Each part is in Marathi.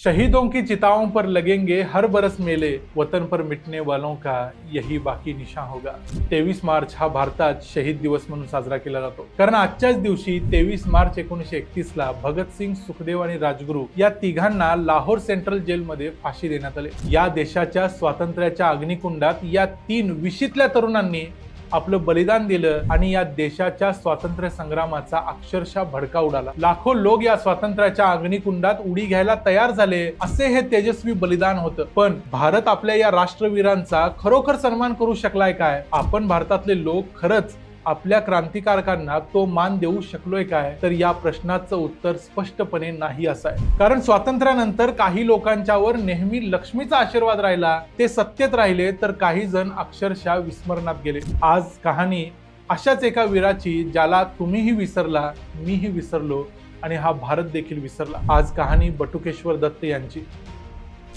शहीदों की चिताओं पर लगेंगे हर बरस मेले वतन पर मिटने वालों का यही बाकी निशा होगा। तेवीस मार्च हा भारतात शहीद दिवस म्हणून साजरा केला जातो। कारण आजच्याच दिवशी तेवीस मार्च एकोणीशे एकतीस ला भगतसिंग सुखदेव आणि राजगुरू या तिघांना लाहोर सेंट्रल जेलमध्ये फाशी देण्यात आले. या देशाच्या स्वातंत्र्याच्या अग्निकुंडात या तीन विशीतल्या तरुणांनी आपलं बलिदान दिलं आणि या देशाच्या स्वातंत्र्य संग्रामाचा अक्षरशः भडका उडाला. लाखो लोक या स्वातंत्र्याच्या अग्निकुंडात उडी घ्यायला तयार झाले असे हे तेजस्वी बलिदान होतं. पण भारत आपल्या या राष्ट्रवीरांचा खरोखर सन्मान करू शकलाय काय? आपण भारतातले लोक खरंच आपल्या क्रांतिकारकांना तो मान देऊ शकलोय काय? तर या प्रश्नाचं उत्तर स्पष्टपणे नाही असं आहे. कारण स्वातंत्र्यानंतर काही लोकांच्यावर नेहमी लक्ष्मीचा आशीर्वाद राहिला ते सत्तेत राहिले तर काही जण अक्षरशः विस्मरणात गेले. आज कहाणी अशाच एका वीराची ज्याला तुम्हीही विसरला मीही विसरलो आणि हा भारत देखील विसरला. आज कहाणी बटुकेश्वर दत्त यांची.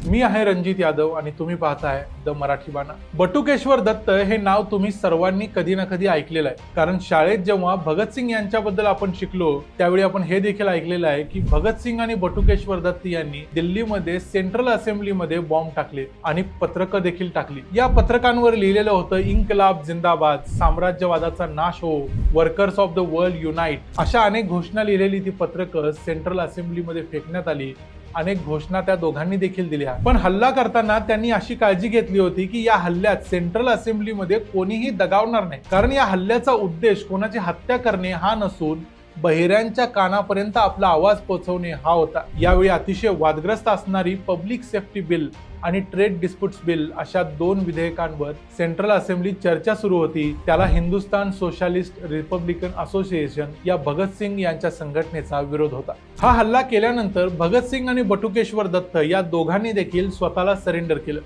मी आहे रणजित यादव आणि तुम्ही पाहताय द मराठी बाणा. बटुकेश्वर दत्त हे नाव तुम्ही सर्वांनी कधी ना कधी ऐकलेलं आहे. कारण शाळेत जेव्हा भगतसिंग यांच्याबद्दल आपण शिकलो त्यावेळी आपण हे देखील ऐकलेलं आहे की भगतसिंग आणि बटुकेश्वर दत्त यांनी दिल्लीमध्ये सेंट्रल असेंब्लीमध्ये बॉम्ब टाकले आणि पत्रकं देखील टाकली. या पत्रकांवर लिहिलेलं होतं इन्कलाब जिंदाबाद साम्राज्यवादाचा नाश हो workers of the world unite अशा अनेक घोषणा लिहिलेली ती पत्रकं सेंट्रल असेंब्लीमध्ये फेकण्यात आली. अनेक घोषणा त्या दोघांनी देखील दिल्या. पण हल्ला करताना त्यांनी अशी काळजी घेतली होती की या हल्ल्यात सेंट्रल असेंब्लीमध्ये कोणीही दगावणार नाही. कारण या हल्ल्याचा उद्देश कोणाची हत्या करणे हा नसून बहिऱ्यांच्या कानापर्यंत आपला आवाज पोहोचवणे हा होता. यावेळी अतिशय वादग्रस्त असणारी पब्लिक सेफ्टी बिल आणि ट्रेड डिस्प्युट्स बिल अशा दोन विधेयकांवर सेंट्रल असेंब्लीत चर्चा सुरू होती. त्याला हिंदुस्तान सोशालिस्ट रिपब्लिकन असोसिएशन या भगतसिंग यांच्या संघटनेचा विरोध होता. हा हल्ला केल्यानंतर भगतसिंग आणि बटुकेश्वर दत्त या दोघांनी देखील स्वतःला सरेंडर केलं.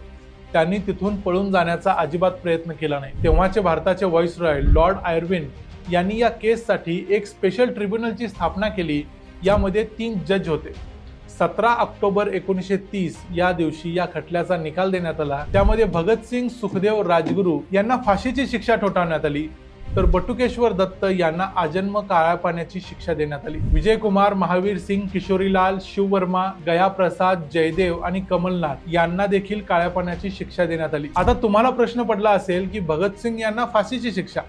त्यांनी तिथून पळून जाण्याचा अजिबात प्रयत्न केला नाही. तेव्हाचे भारताचे व्हॉइस रॉय लॉर्ड आयर्विन यांनी या केससाठी एक स्पेशल ट्रिब्युनलची स्थापना केली. यामध्ये तीन जज होते. सतरा ऑक्टोबर एकोणीसशे तीस या दिवशी या खटल्याचा निकाल देण्यात आला. त्यामध्ये भगतसिंग सुखदेव राजगुरू यांना फाशीची शिक्षा ठोठावण्यात आली. तर बटुकेश्वर दत्त यांना आजन्म काळ्या पाण्याची शिक्षा देण्यात आली. विजय कुमार महावीर सिंग किशोरीलाल शिववर्मा गया प्रसाद जयदेव आणि कमलनाथ यांना देखील काळ्या पाण्याची शिक्षा देण्यात आली. आता तुम्हाला प्रश्न पडला असेल की भगतसिंग यांना फाशीची शिक्षा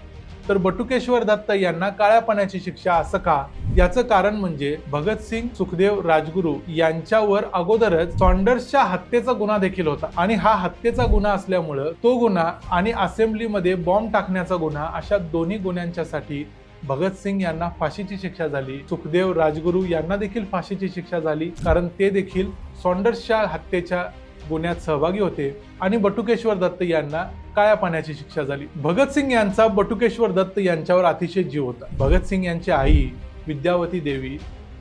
तर बटुकेश्वर दत्त यांना काळ्या पाण्याची शिक्षा असं का? याचं कारण म्हणजे भगतसिंग सुखदेव राजगुरू यांच्यावर अगोदरच सॉन्डर्सच्या हत्येचा गुन्हा देखील होता. आणि हा हत्येचा गुन्हा असल्यामुळं तो गुन्हा आणि असेंब्लीमध्ये बॉम्ब टाकण्याचा गुन्हा अशा दोन्ही गुन्ह्यांच्यासाठी भगतसिंग यांना फाशीची शिक्षा झाली. सुखदेव राजगुरू यांना देखील फाशीची शिक्षा झाली. कारण ते देखील सॉन्डर्सच्या हत्येच्या गुन्ह्यात सहभागी होते आणि बटुकेश्वर दत्त यांना काळ्या पाण्याची शिक्षा झाली. भगतसिंग यांचा बटुकेश्वर दत्त यांच्यावर अतिशय जीव होता. भगतसिंग यांची आई विद्यावती देवी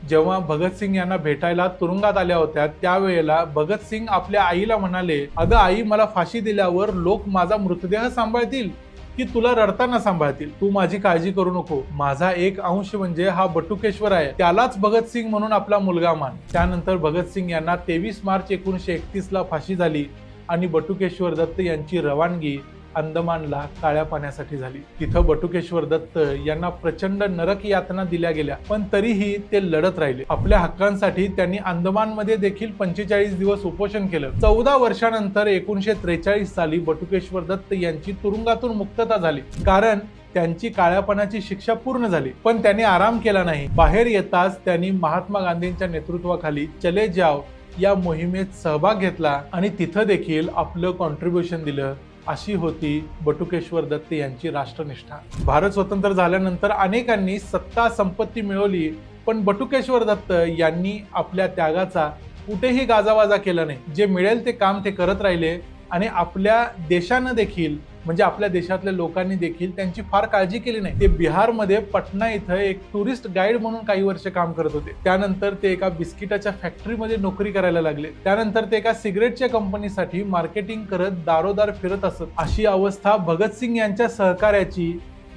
जेव्हा भगतसिंग यांना भेटायला तुरुंगात आल्या होत्या त्यावेळेला भगतसिंग आपल्या आईला म्हणाले अगं आई मला फाशी दिल्यावर लोक माझा मृतदेह सांभाळतील. की तुला रडताना सांभाळतील. तू माझी काळजी करू नको. माझा एक अंश म्हणजे हा बटुकेश्वर आहे. त्यालाच भगतसिंग म्हणून आपला मुलगा मान. त्यानंतर भगतसिंग यांना तेवीस मार्च एकोणीसशे एकतीस ला फाशी झाली आणि बटुकेश्वर दत्त यांची रवानगी अंदमानला काळ्या पाण्यासाठी झाली. तिथं बटुकेश्वर दत्त यांना प्रचंड नरक यातना दिल्या गेल्या पण तरीही ते लढत राहिले. आपल्या हक्कांसाठी त्यांनी अंदमानमध्ये देखील पंचेचाळीस दिवस उपोषण केलं. चौदा वर्षानंतर एकोणीशे त्रेचाळीस साली बटुकेश्वर दत्त यांची तुरुंगातून मुक्तता झाली. कारण त्यांची काळ्यापणाची शिक्षा पूर्ण झाली पण त्यांनी आराम केला नाही. बाहेर येताच त्यांनी महात्मा गांधींच्या नेतृत्वाखाली चले जाव या मोहिमेत सहभाग घेतला आणि तिथं देखील आपलं कॉन्ट्रीब्युशन दिलं. अशी होती बटुकेश्वर दत्त यांची राष्ट्रनिष्ठा. भारत स्वतंत्र झाल्यानंतर अनेकांनी सत्ता संपत्ती मिळवली पण बटुकेश्वर दत्त यांनी आपल्या त्यागाचा कुठेही गाजावाजा केला नाही. जे मिळेल ते काम ते करत राहिले आणि आपल्या देशानं देखील म्हणजे आपल्या देशातल्या लोकांनी देखील त्यांची फार काळजी केली नाही. ते बिहारमध्ये पटना इथं एक टुरिस्ट गाईड म्हणून काही वर्ष काम करत होते. त्यानंतर ते एका बिस्किटाच्या फॅक्टरीमध्ये नोकरी करायला लागले. त्यानंतर ते एका सिगरेटच्या कंपनीसाठी मार्केटिंग करत दारोदार फिरत असत. अशी अवस्था भगतसिंग यांच्या सहकार्याची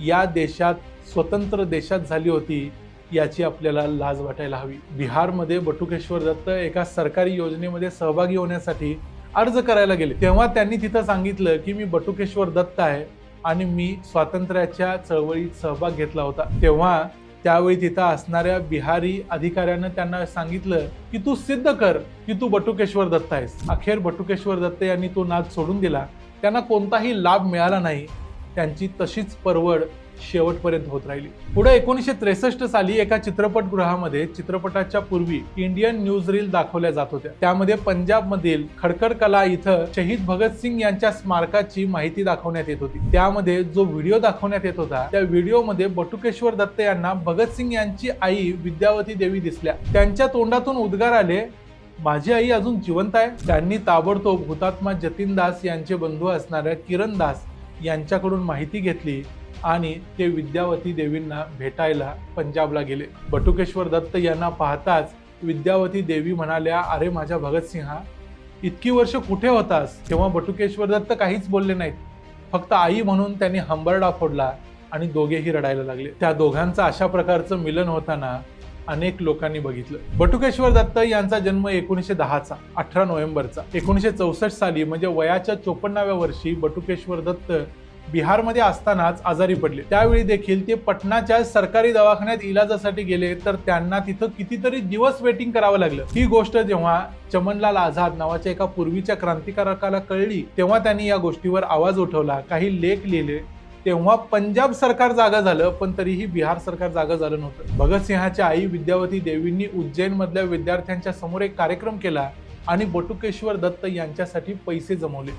या देशात स्वतंत्र देशात झाली होती याची आपल्याला लाज वाटायला हवी. बिहारमध्ये बटुकेश्वर दत्त एका सरकारी योजनेमध्ये सहभागी होण्यासाठी अर्ज करायला गेले. तेव्हा त्यांनी तिथं सांगितलं की मी बटुकेश्वर दत्त आहे आणि मी स्वातंत्र्याच्या चळवळीत सहभाग घेतला होता. तेव्हा त्यावेळी तिथं असणाऱ्या बिहारी अधिकाऱ्यानं त्यांना सांगितलं की तू सिद्ध कर की तू बटुकेश्वर दत्त आहेस. अखेर बटुकेश्वर दत्त यांनी तो नाद सोडून दिला. त्यांना कोणताही लाभ मिळाला नाही. त्यांची तशीच परवड शेवटपर्यंत होत राहिली. पुढे एकोणीसशे त्रेसष्ट साली एका चित्रपटगृहामध्ये चित्रपटाच्या पूर्वी इंडियन न्यूज रील दाखवल्या जात होत्या. त्यामध्ये पंजाबमधील खडकड कला इथं शहीद भगतसिंग यांच्या स्मारकाची माहिती दाखवण्यात येत होती. त्यामध्ये जो व्हिडिओ दाखवण्यात येत होता त्या व्हिडिओमध्ये बटुकेश्वर दत्त यांना भगतसिंग यांची आई विद्यावती देवी दिसल्या. त्यांच्या तोंडातून उद्गार आले माझी आई अजून जिवंत आहे. त्यांनी ताबडतोब हुतात्मा जतीन दास यांचे बंधू असणाऱ्या किरण दास यांच्याकडून माहिती घेतली. आणि ते विद्यावती देवींना भेटायला पंजाबला गेले. बटुकेश्वर दत्त यांना पाहताच विद्यावती देवी म्हणाल्या अरे माझ्या भगतसिंहा इतकी वर्ष कुठे होतास? तेव्हा बटुकेश्वर दत्त काहीच बोलले नाहीत. फक्त आई म्हणून त्यांनी हंबरडा फोडला आणि दोघेही रडायला लागले. त्या दोघांचं अशा प्रकारचं मिलन होताना अनेक लोकांनी बघितलं. बटुकेश्वर दत्त यांचा जन्म एकोणीसशे दहाचा अठरा नोव्हेंबरचा. एकोणीसशे चौसष्ट साली म्हणजे वयाच्या चोपन्नाव्या वर्षी बटुकेश्वर दत्त बिहारमध्ये असतानाच आजारी पडले. त्यावेळी देखील ते पटनाच्या सरकारी दवाखान्यात इलाजासाठी गेले. तर त्यांना तिथं कितीतरी दिवस वेटिंग करावं लागलं. ही गोष्ट जेव्हा चमनलाल आझाद नावाच्या एका पूर्वीच्या क्रांतिकारकाला कळली तेव्हा त्यांनी या गोष्टीवर आवाज उठवला. काही लेख लिहिले. तेव्हा पंजाब सरकार जागा झालं पण तरीही बिहार सरकार जागा झालं नव्हतं. भगतसिंहाच्या आई विद्यावती देवींनी उज्जैन मधल्या विद्यार्थ्यांच्या समोर एक कार्यक्रम केला आणि बटुकेश्वर दत्त यांच्यासाठी पैसे जमवले.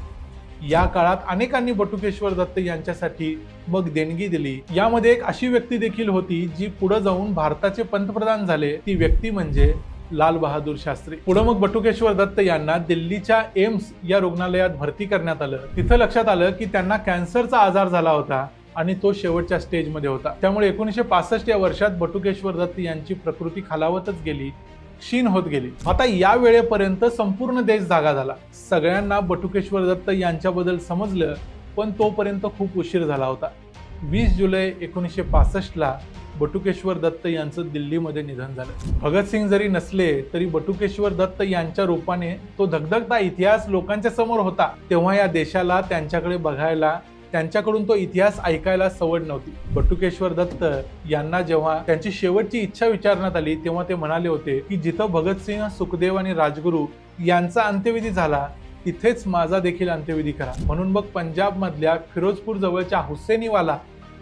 या काळात अनेकांनी बटुकेश्वर दत्त यांच्यासाठी मग देणगी दिली. यामध्ये एक अशी व्यक्ती देखील होती जी पुढे जाऊन भारताचे पंतप्रधान झाले. ती व्यक्ती म्हणजे लाल बहादूर शास्त्री. पुढे मग बटुकेश्वर दत्त यांना दिल्लीच्या एम्स या रुग्णालयात भरती करण्यात आलं. तिथं लक्षात आलं की त्यांना कॅन्सरचा आजार झाला होता आणि तो शेवटच्या स्टेजमध्ये होता. त्यामुळे एकोणीसशे पासष्ट या वर्षात बटुकेश्वर दत्त यांची प्रकृती खालावतच गेली. क्षीण होत गेली. आता या वेळेपर्यंत संपूर्ण देश जागा झाला. सगळ्यांना बटुकेश्वर दत्त यांच्याबद्दल समजलं पण तोपर्यंत खूप उशीर झाला होता. वीस जुलै एकोणीसशे पासष्टला बटुकेश्वर दत्त यांचं दिल्लीमध्ये निधन झालं. भगतसिंग जरी नसले तरी बटुकेश्वर दत्त यांच्या रूपाने तो धगधगता इतिहास लोकांच्या समोर होता. तेव्हा या देशाला त्यांच्याकडे बघायला त्यांच्याकडून तो इतिहास ऐकायला सवड नव्हती. बटुकेश्वर दत्त यांना जेव्हा त्यांची शेवटची इच्छा विचारण्यात आली तेव्हा ते म्हणाले होते की जिथं भगतसिंह सुखदेव आणि राजगुरू यांचा अंत्यविधी झाला तिथेच माझा देखील अंत्यविधी करा. म्हणून मग पंजाबमधल्या फिरोजपूर जवळच्या हुसेनीवाला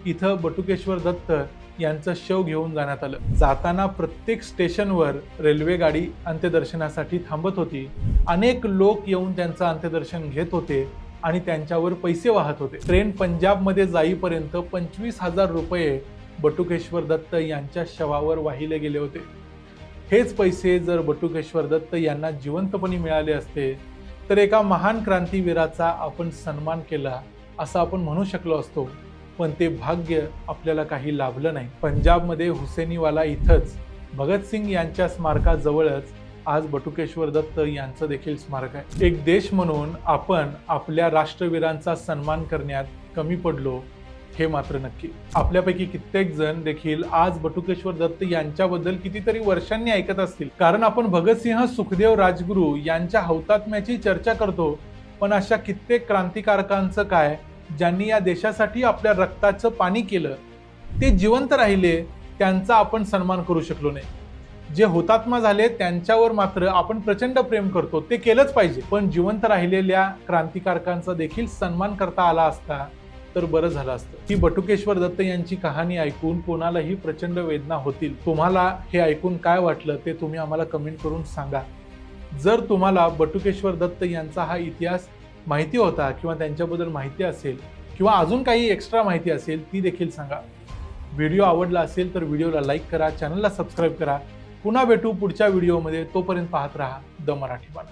इथं बटुकेश्वर दत्त यांचं शव घेऊन जाण्यात आलं. जाताना प्रत्येक स्टेशनवर रेल्वे गाडी अंत्यदर्शनासाठी थांबत होती. अनेक लोक येऊन त्यांचं अंत्यदर्शन घेत होते. आणि त्यांच्यावर पैसे वाहत होते. ट्रेन पंजाबमध्ये जाईपर्यंत पंचवीस हजार रुपये बटुकेश्वर दत्त यांच्या शवावर वाहिले गेले होते. हेच पैसे जर बटुकेश्वर दत्त यांना जिवंतपणी मिळाले असते तर एका महान क्रांतीवीराचा आपण सन्मान केला असं आपण म्हणू शकलो असतो. पण ते भाग्य आपल्याला काही लाभलं नाही. पंजाबमध्ये हुसेनीवाला इथंच भगतसिंग यांच्या स्मारकाजवळच आज बटुकेश्वर दत्त यांचं देखील स्मारक आहे. एक देश म्हणून आपण आपल्या राष्ट्रवीरांचा सन्मान करण्यात कमी पडलो हे मात्र नक्की. आपल्यापैकी कित्येक जण देखील आज बटुकेश्वर दत्त यांच्याबद्दल कितीतरी वर्षांनी ऐकत असतील. कारण आपण भगतसिंह सुखदेव राजगुरू यांच्या हौतात्म्याची चर्चा करतो पण अशा कित्येक क्रांतिकारकांचं काय ज्यांनी या देशासाठी आपल्या रक्ताचं पाणी केलं ते जिवंत राहिले त्यांचा आपण सन्मान करू शकलो नाही. जे हुतात्मा झाले त्यांच्यावर मात्र आपण प्रचंड प्रेम करतो. ते केलंच पाहिजे. पण जिवंत राहिलेल्या क्रांतिकारकांचा देखील सन्मान करता आला असता तर बरं झालं असतं. ही बटुकेश्वर दत्त यांची कहाणी ऐकून कोणालाही प्रचंड वेदना होतील. तुम्हाला हे ऐकून काय वाटलं ते तुम्ही आम्हाला कमेंट करून सांगा. जर तुम्हाला बटुकेश्वर दत्त यांचा हा इतिहास माहिती होता किंवा त्यांच्याबद्दल माहिती असेल किंवा अजून काही एक्स्ट्रा माहिती असेल ती देखील सांगा. व्हिडिओ आवडला असेल तर व्हिडिओला लाईक करा चॅनलला सबस्क्राईब करा. पुन्हा भेटू पुढच्या व्हिडिओमध्ये. तोपर्यंत पाहत राहा द मराठी बाणा